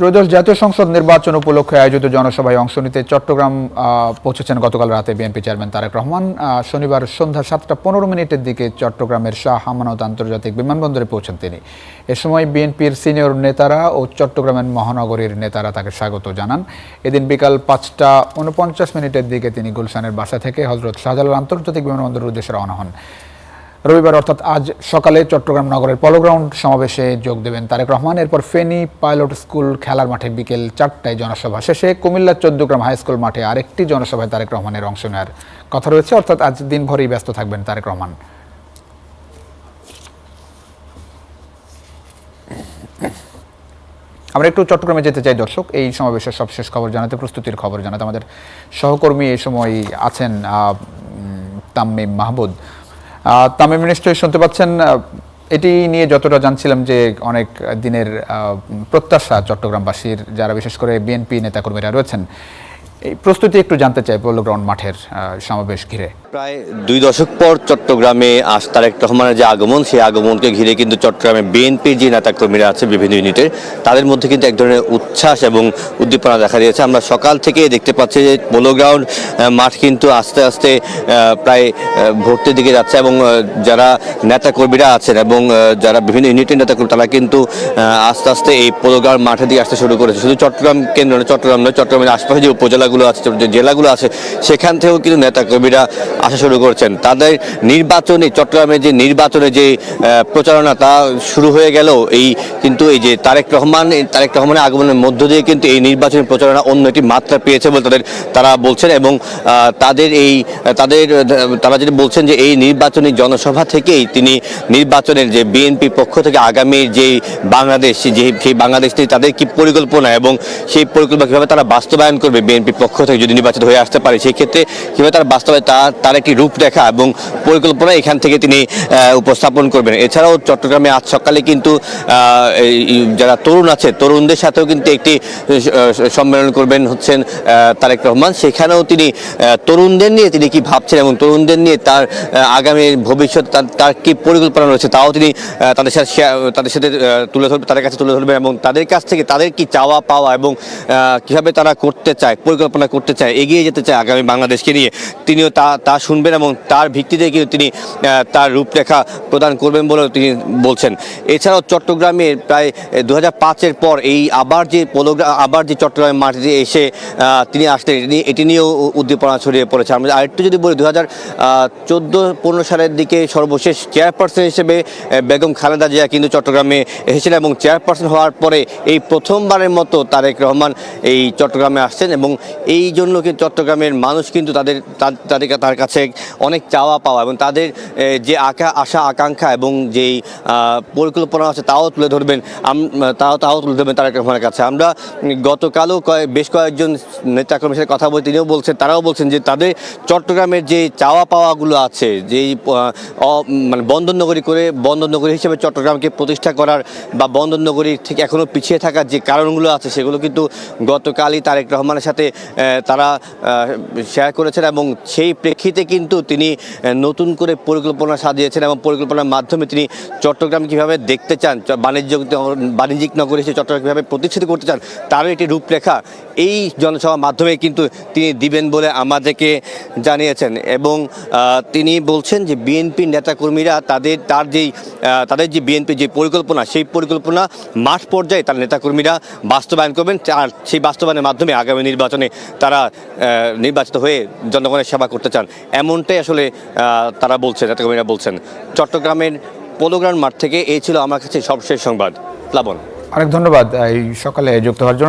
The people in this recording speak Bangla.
ত্রয়োদশ জাতীয় সংসদ নির্বাচন উপলক্ষে আয়োজিত জনসভায় অংশ নিতে চট্টগ্রাম পৌঁছেছেন গতকাল রাতে বিএনপি চেয়ারম্যান তারেক রহমান। শনিবার সন্ধ্যা সাতটা পনেরো মিনিটের দিকে চট্টগ্রামের শাহ আমানত আন্তর্জাতিক বিমানবন্দরে পৌঁছেন তিনি। এ সময় বিএনপির সিনিয়র নেতারা ও চট্টগ্রামের মহানগরীর নেতারা তাকে স্বাগত জানান। এদিন বিকাল পাঁচটা উনপঞ্চাশ মিনিটের দিকে তিনি গুলশানের বাসা থেকে হজরত শাহজালাল আন্তর্জাতিক বিমানবন্দরের উদ্দেশ্যে রওনা হন। রবিবার অর্থাৎ আজ সকালে চট্টগ্রাম নগরের পলোগ্রাউন্ড সমাবেশে যোগ দেবেন তারেক রহমান। এরপর ফেনী পাইলট স্কুল খেলার মাঠে বিকেল চারটায় জনসভা শেষে কুমিল্লার চৌদ্দগ্রাম হাই স্কুল মাঠে আরেকটি জনসভায় তারেক রহমানের অংশ নেওয়ার কথা রয়েছে। অর্থাৎ আজ দিনভরই ব্যস্ত থাকবেন তারেক রহমান। আমরা একটু চট্টগ্রামে যেতে চাই দর্শক। এই সমাবেশের সবশেষ খবর জানাতে প্রস্তুতির খবর জানাতে আমাদের সহকর্মী এই সময় আছেন আহ, উম, তামিম মিনিস্টার শুনতে পাচ্ছেন এটি নিয়ে যতটা জানছিলাম যে অনেক দিনের প্রত্যাশা চট্টগ্রামবাসীর, যারা বিশেষ করে বিএনপি নেতাকর্মীরা রয়েছেন। এই প্রস্তুতি একটু জানতে চাই পৌল গ্রাউন্ড মাঠের সমাবেশ ঘিরে। প্রায় দুই দশক পর চট্টগ্রামে আজ তারেক রহমানের যে আগমন, সেই আগমনকে ঘিরে কিন্তু চট্টগ্রামে বিএনপির যে নেতাকর্মীরা আছে বিভিন্ন ইউনিটের, তাদের মধ্যে কিন্তু এক ধরনের উচ্ছ্বাস এবং উদ্দীপনা দেখা দিয়েছে। আমরা সকাল থেকে দেখতে পাচ্ছি যে পোলো গ্রাউন্ড মাঠ কিন্তু আস্তে আস্তে প্রায় ভর্তির দিকে যাচ্ছে এবং যারা নেতাকর্মীরা আছেন এবং যারা বিভিন্ন ইউনিটের নেতাকর্মী, তারা কিন্তু আস্তে আস্তে এই পোলো গ্রাউন্ড মাঠের দিকে আসতে শুরু করেছে। শুধু চট্টগ্রাম কেন্দ্র চট্টগ্রাম নয়, চট্টগ্রামের আশপাশে যে উপজেলাগুলো আছে, যে জেলাগুলো আছে, সেখান থেকেও কিন্তু নেতাকর্মীরা আসা শুরু করছেন। তাদের নির্বাচনে চট্টগ্রামের যে নির্বাচনে যে প্রচারণা তা শুরু হয়ে গেল এই কিন্তু এই যে তারেক রহমান তারেক রহমানের আগমনের মধ্য দিয়ে কিন্তু এই নির্বাচনী প্রচারণা অন্য একটি মাত্রা পেয়েছে বলে তাদের, তারা বলছেন এবং তাদের এই, তাদের, তারা যেটা বলছেন যে এই নির্বাচনী জনসভা থেকেই তিনি নির্বাচনের যে বিএনপি পক্ষ থেকে আগামী যে বাংলাদেশ, যে, সেই বাংলাদেশ তাদের কি পরিকল্পনা এবং সেই পরিকল্পনা কীভাবে তারা বাস্তবায়ন করবে বিএনপি পক্ষ থেকে যদি নির্বাচিত হয়ে আসতে পারে, সেই ক্ষেত্রে কীভাবে তারা বাস্তবায়ন তার তার একটি রূপরেখা এবং পরিকল্পনা এখান থেকে তিনি উপস্থাপন করবেন? এছাড়াও চট্টগ্রামে আজ সকালে কিন্তু যারা তরুণ আছে, তরুণদের সাথেও কিন্তু একটি সম্মেলন করবেন হচ্ছেন তারেক রহমান। সেখানেও তিনি তরুণদের নিয়ে তিনি কি ভাবছেন এবং তরুণদের নিয়ে তার আগামী ভবিষ্যৎ তার কি পরিকল্পনা রয়েছে, তাও তিনি তাদের সাথে তাদের সাথে তুলে ধরবেন তাদের কাছে তুলে ধরবেন এবং তাদের কাছ থেকে তাদের কি চাওয়া পাওয়া এবং কীভাবে তারা করতে চায়, পরিকল্পনা করতে চায়, এগিয়ে যেতে চায় আগামী বাংলাদেশকে নিয়ে। তিনিও তা তা শুনবেন এবং তার ভিত্তিতে কিন্তু তিনি তার রূপরেখা প্রদান করবেন বলেও তিনি বলছেন। এছাড়াও চট্টগ্রামে প্রায় দু হাজার পাঁচের পর এই আবার যে পোলোগ্রা, আবার যে চট্টগ্রামের মাটিতে এসে তিনি আসলেন, এটি নিয়েও উদ্দীপনা ছড়িয়ে পড়েছে। আমরা আরেকটু যদি বলি দু হাজার চোদ্দ পনেরো সালের দিকে সর্বশেষ চেয়ারপারসন হিসেবে বেগম খালেদা জিয়া কিন্তু চট্টগ্রামে এসেছিলেন এবং চেয়ারপারসন হওয়ার পরে এই প্রথমবারের মতো তারেক রহমান এই চট্টগ্রামে আসছেন এবং এই জন্য কিন্তু চট্টগ্রামের মানুষ কিন্তু তাদের তাদের তার কাছে অনেক চাওয়া পাওয়া এবং তাদের যে আকা, আশা, আকাঙ্ক্ষা এবং যেই পরিকল্পনা আছে তাও তুলে ধরবেন তাও তাও তুলে ধরবেন তারেক রহমানের কাছে। আমরা গতকালও কয়ে- বেশ কয়েকজন নেতাকর্মীর সাথে কথা বলে তিনিও বলছেন তারাও বলছেন যে তাদের চট্টগ্রামের যে চাওয়া পাওয়াগুলো আছে, যেই মানে বন্দর নগরী করে বন্দর নগরী হিসেবে চট্টগ্রামকে প্রতিষ্ঠা করার বা বন্দর নগরী থেকে এখনও পিছিয়ে থাকার যে কারণগুলো আছে, সেগুলো কিন্তু গতকালই তারেক রহমানের সাথে তারা শেয়ার করেছেন এবং সেই প্রেক্ষিতে কিন্তু তিনি নতুন করে পরিকল্পনা সাজিয়েছেন এবং পরিকল্পনার মাধ্যমে তিনি চট্টগ্রাম কীভাবে দেখতে চান বাণিজ্য, বাণিজ্যিক নগরী হিসেবে চট্টগ্রাম কীভাবে প্রতিষ্ঠিত করতে চান, তারও একটি রূপরেখা। এই জনসভার মাধ্যমে কিন্তু তিনি দিবেন বলে আমাদেরকে জানিয়েছেন এবং তিনি বলছেন যে বিএনপি নেতাকর্মীরা তাদের, তার যেই তাদের যে বিএনপি যে পরিকল্পনা, সেই পরিকল্পনা মাঠ পর্যায়ে তার নেতাকর্মীরা বাস্তবায়ন করবেন, আর সেই বাস্তবায়নের মাধ্যমে আগামী নির্বাচনে তারা নির্বাচিত হয়ে জনগণের সেবা করতে চান। এমনটাই আসলে তারা বলছেন, নেতাকর্মীরা বলছেন। চট্টগ্রামের পোলোগ্রাউন্ড মাঠ থেকে এই ছিল আমার কাছে সবশেষ সংবাদ। প্লাবন। অনেক ধন্যবাদ, এই সকালে যুক্ত হওয়ার জন্য।